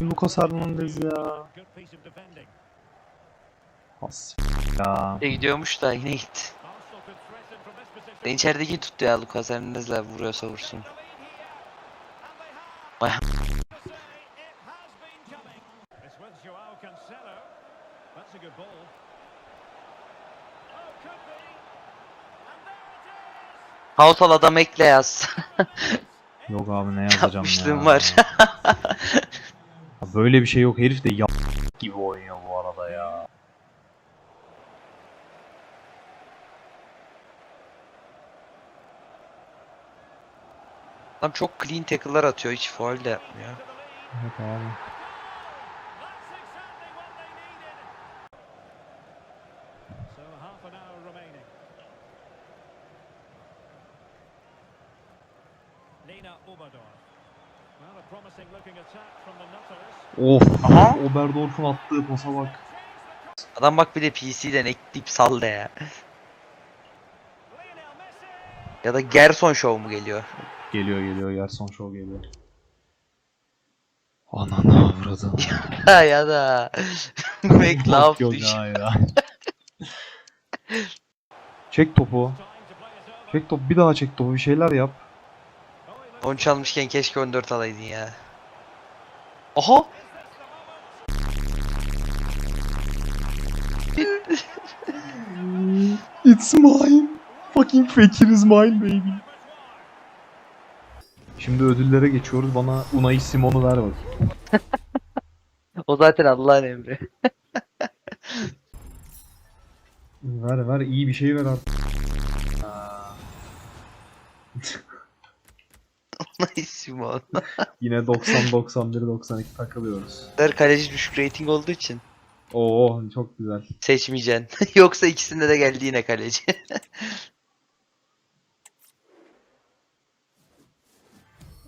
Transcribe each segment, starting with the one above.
Lucas Hernandez ya. Has ya. E gidiyormuş da yine gitti. Ben içerideki tuttu ya Lucas Hernandez'le vuruyorsa vursun. Vay Household adam ekle yaz. Yok abi ne yazacağım Yapmışlığım ya. var. Böyle bir şey yok. Herif de ya gibi oynuyor bu arada ya. Adam çok clean tackle'lar atıyor hiç foul de yapmıyor. Evet abi. Of. Aha. Oberdorf'un attığı pasa bak. Adam bak bir de PC'den ekleyip sal da ya. Ya da Gerson Show mu geliyor? Geliyor geliyor. Gerson Show geliyor. Ananı avradın. Ha ya da yok düş. Çek topu. Çek topu. Bir daha çek topu. Bir şeyler yap. Oh, he looks 13 almışken keşke 14 alaydın ya. Oha! It's mine. Fucking Fekir is mine baby. Şimdi ödüllere geçiyoruz. Bana Unai Simon'u ver bakayım. O zaten Allah'ın emri. Ver ver iyi bir şey ver artık. Simon. Yine 90 91 92 takılıyoruz. Der kaleci düşük rating olduğu için Oo çok güzel. seçmeyeceksin. Yoksa ikisinde de geldi yine kaleci.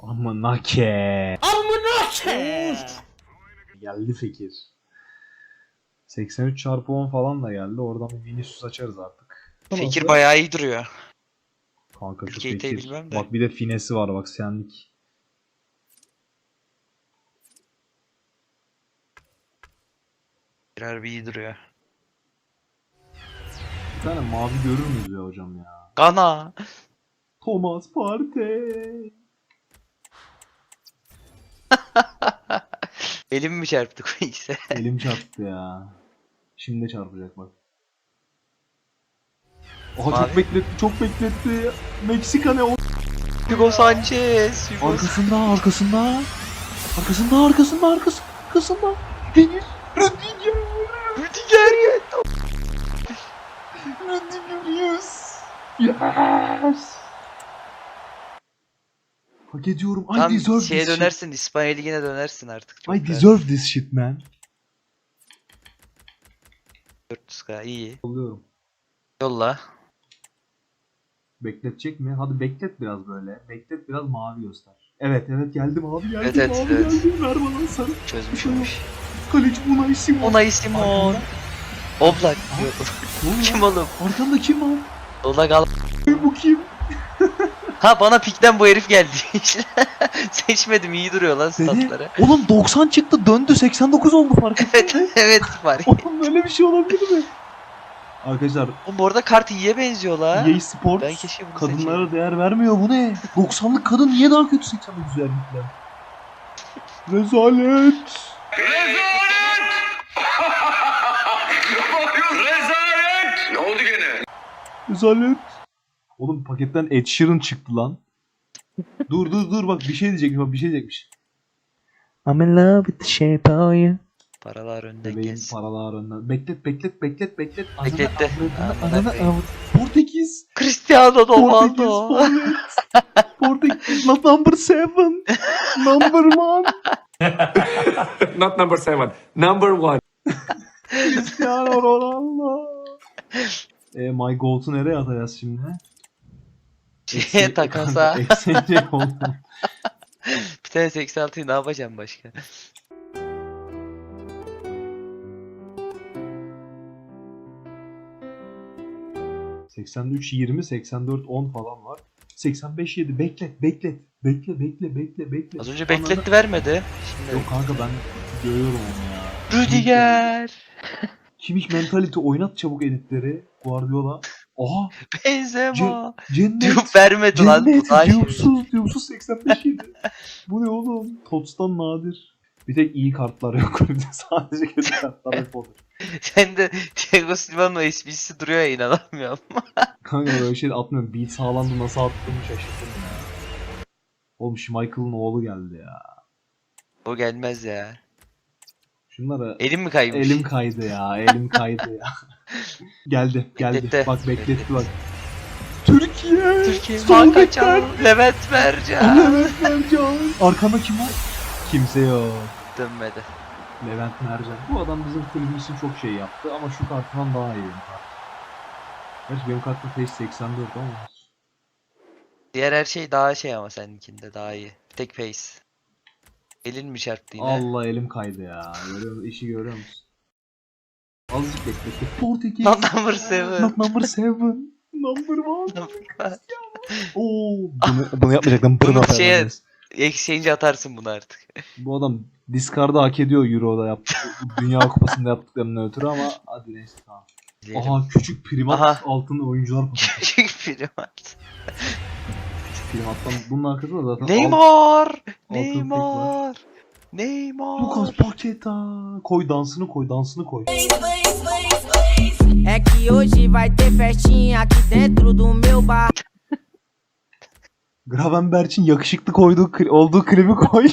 Amınake. Amınake. Geldi Fekir. 83 çarpı 10 falan da geldi. Oradan bir Vinicius açarız artık. Fikir bayağı iyi duruyor. Kanka şu Fekir. bilmem de. Bak bir de finesi var bak senlik. Bir harbi iyi duruyor. Bir tane mavi görür müyüz ya hocam ya? Gana. Thomas Partey. Elim mi çarptı ise? Elim çarptı ya. Şimdi çarpacak bak. Mavi. çok bekletti, çok bekletti. Meksika ne o? Hugo Sanchez. Hugo Arkasında, arkasında. Arkasında, arkasında, arkasında, arkasında. Deniz, Rüdiger, Rüdiger geldi. Rüdiger, yes. Yes. Hak ediyorum. I Tam deserve şeye this dönersin, İspanya Ligi'ne dönersin artık. shit. Çok I deserve this shit man. 400k iyi. Oluyorum. Yolla. Bekletecek mi? Hadi beklet biraz böyle. Beklet biraz mavi göster. Evet evet geldim abi geldim Evet, evet, abi evet. geldim. Ver bana sarı. Çözmüş olmuş. Kaleci Unai Simon. Unai Simon. Oblak. Kim oğlum? Arkanda kim abi? Oblak al. Bu kim? Ha bana pikten bu herif geldi. Seçmedim iyi duruyor lan statları. Oğlum 90 çıktı döndü 89 oldu fark Evet evet var. Oğlum böyle bir şey olabilir mi? Arkadaşlar Oğlum bu arada kart iyiye benziyor la. EA Sports Ben keşke bunu kadınlara seçeyim. değer vermiyor bu ne? 90'lık kadın niye daha kötü 89 erkekler? Rezalet. Rezalet! Ne oldu gene? Rezalet. Oğlum paketten Ed Sheeran çıktı lan. dur dur dur bak bir şey diyecekmiş bak bir şey diyecekmiş. I'm in love with the shape of you. Paralar önden Bebeğim gelsin. paralar önden. Beklet beklet beklet beklet. Ananı Bekletti. avradını, Amına ananı koyayım. avradını. Portekiz. Cristiano Portekiz. Ronaldo. Portekiz. Portekiz. Not number seven. Number one. Not number seven. Number one. Cristiano Ronaldo. E, My Gold'u nereye atacağız şimdi? Şeye takasa. Bir tane 86'yı ne yapacağım başka? ...83 20, 84 10 falan var. 85 7 beklet beklet. Bekle bekle bekle bekle. Az önce bekletti vermedi. Şimdi Yok kanka ben görüyorum onu ya. Rüdiger. Kimik mentality oynat çabuk editleri. Guardiola. Aha Benzema. cennet. Diyor vermedi lan. Cennet şey. diyorsuz diyorsuz 85 yedi. Bu ne oğlum? Tots'tan nadir. Bir tek iyi kartlar yok. Sadece kötü kartlar olur. Sen de Thiago Silva'nın esprisi duruyor ya inanamıyorum. Kanka böyle şey atmıyorum. Beat sağlandı nasıl attığımı şaşırdım ya. Oğlum Schmeichel'ın oğlu geldi ya. O gelmez ya. Şunlara Elim mi kaymış? elim kaydı ya. Elim kaydı ya. geldi geldi. Bekletti. Bak bekletti bak. Türkiye. Türkiye. Sol Hakan bekler. Çal. Levent Mercan. Levent Mercan. Arkanda kim var? Kimse yok. Dönmedi. Levent Mercan. Bu adam bizim kulübümüz için çok şey yaptı ama şu karttan daha iyi. Gerçi benim kartım Face 84 ama. Diğer her şey daha şey ama seninkinde daha iyi. Bir tek pace. Elin mi çarptı yine? Allah elim kaydı ya. Görüyor? İşi görüyor musun? Azıcık bekletti. Portekiz. Not number seven. Not number 7. Number 1. Number- Oo, bunu, bunu yapmayacaktım. Bunu Bruno Fernandes. Exchange atarsın bunu artık. Bu adam discard'ı hak ediyor Euro'da yaptı. Dünya Kupası'nda yaptıklarından ötürü ama hadi neyse tamam. Diyelim. Aha küçük primat Aha. altın oyuncular paketi. Küçük primat. Primattan bunun arkasında zaten alt- Neymar! var. Neymar! Neymar! Lucas Paqueta. Koy dansını koy dansını koy. É que hoje vai ter festinha aqui dentro do meu bar. Gravenberch'in yakışıklı koyduğu olduğu klibi koy.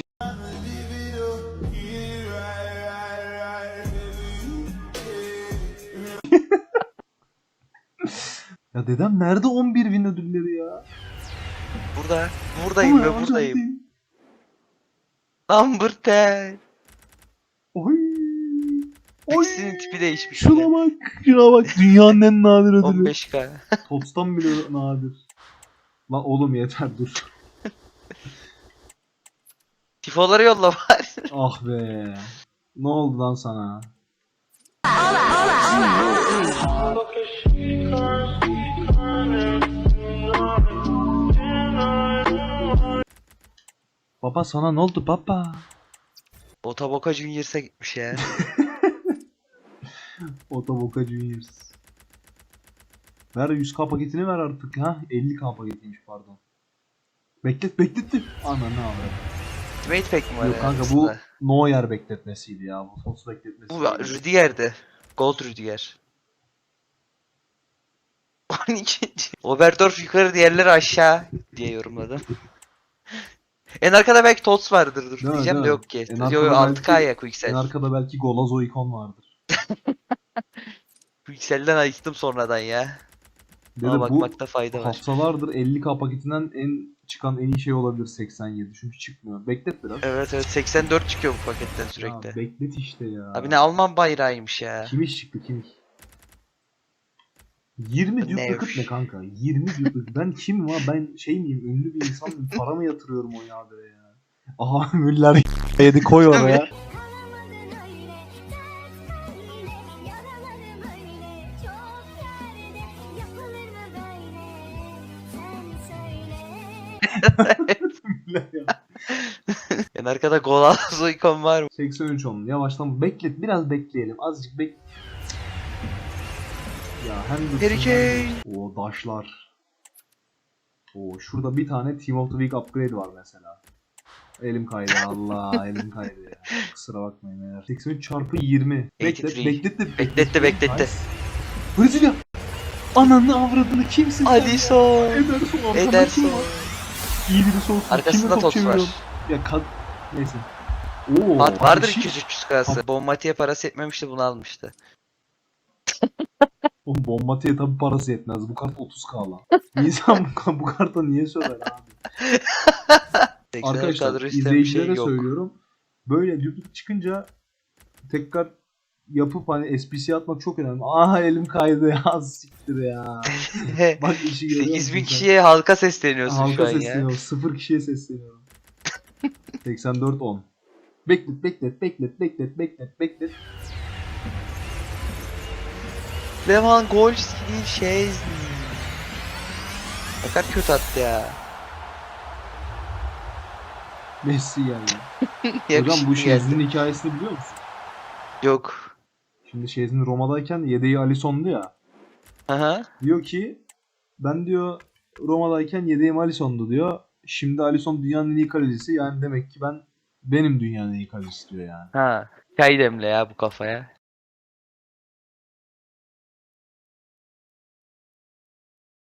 ya dedem nerede 11 win ödülleri ya? Burada. Buradayım ve buradayım. Number 10. Oy. Oy. İkisinin tipi değişmiş. Şuna bile. bak. Şuna bak. Dünyanın en nadir ödülü. 15k. Tots'tan bile nadir. Lan oğlum yeter dur. Tifoları yolla bari. Ah be. Ne oldu lan sana? Baba sana ne oldu baba? Otoboka Junior's'a gitmiş ya. Otoboka Juniors. Ver 100k paketini ver artık ha. 50k paketiymiş pardon. Beklet bekletti. Ana ne abi. Ultimate pack mi var Yok ya kanka bu aslında? Neuer bekletmesiydi ya. Bu Foss bekletmesi. Bu Rüdiger'di. Gold Rüdiger. 12. Oberdorf yukarı diğerleri aşağı diye yorumladım. en arkada belki Tots vardır dur. Değil Diyeceğim de yok ki. En Yo, arkada yo, 6K belki- ya En Quicksell. arkada belki Golazo ikon vardır. Quicksell'den ayıktım sonradan ya. Dede Ama bakmakta fayda var. haftalardır 50k paketinden en çıkan en iyi şey olabilir 87. Çünkü çıkmıyor. Beklet biraz. Evet evet 84 çıkıyor bu paketten Ya sürekli. beklet işte ya. Abi ne Alman bayrağıymış ya. Kimiş çıktı kimiş. 20 Ne duplicate ne kanka? 20 duplicate. ben kimim ha? Ben şey miyim? Ünlü bir insan mıyım? Para mı yatırıyorum o yağdere ya? Aha Müller yedi koy oraya. En arkada Golazo ikon var mı? 83 onun. Yavaştan beklet. Biraz bekleyelim. Azıcık bek... Ya Henderson. Harry Kane. O daşlar. O şurada bir tane Team of the Week upgrade var mesela. Elim kaydı Allah elim kaydı ya. Kusura bakmayın eğer. 83 çarpı 20. Beklet 83. bekletti. Bekletti, bekletti. Nice. Brezilya. Ananı avradını kimsin sen? Alisson. Ederson. arkanda Ederson. İyi birisi olsun. Arkasında Kimle top Tots var. Ya kad... Neyse. Oo, Var, vardır abi şey- 200-300 kası. Bombati'ye parası etmemişti bunu almıştı. Oğlum Bombati'ye tabi parası yetmez. Bu kart 30k lan. İnsan bu, bu karta niye söyler abi? 80 Arkadaşlar kadro isteyen bir izleyicilere şey yok. söylüyorum. Böyle duplik çıkınca tekrar yapıp hani SPC atmak çok önemli. Aha elim kaydı ya siktir ya. Bak işi görüyor musun 8000 sen? kişiye halka sesleniyorsun Halka şu an ya. sesleniyorum. Sıfır kişiye sesleniyorum. 84 10. Beklet beklet beklet beklet beklet beklet. Levan Golski şey. Ne kadar kötü attı ya. Messi geldi. Hocam Yakışıklı bu geldi. Şezli'nin hikayesini biliyor musun? Yok. Şimdi Şezli Roma'dayken yedeği Alisson'du ya. Aha. Diyor ki ben diyor Roma'dayken yedeğim Alisson'du diyor. Şimdi Alisson dünyanın en iyi kalecisi. Yani demek ki ben benim dünyanın en iyi kalecisi diyor yani. Ha. Çay demle ya bu kafaya.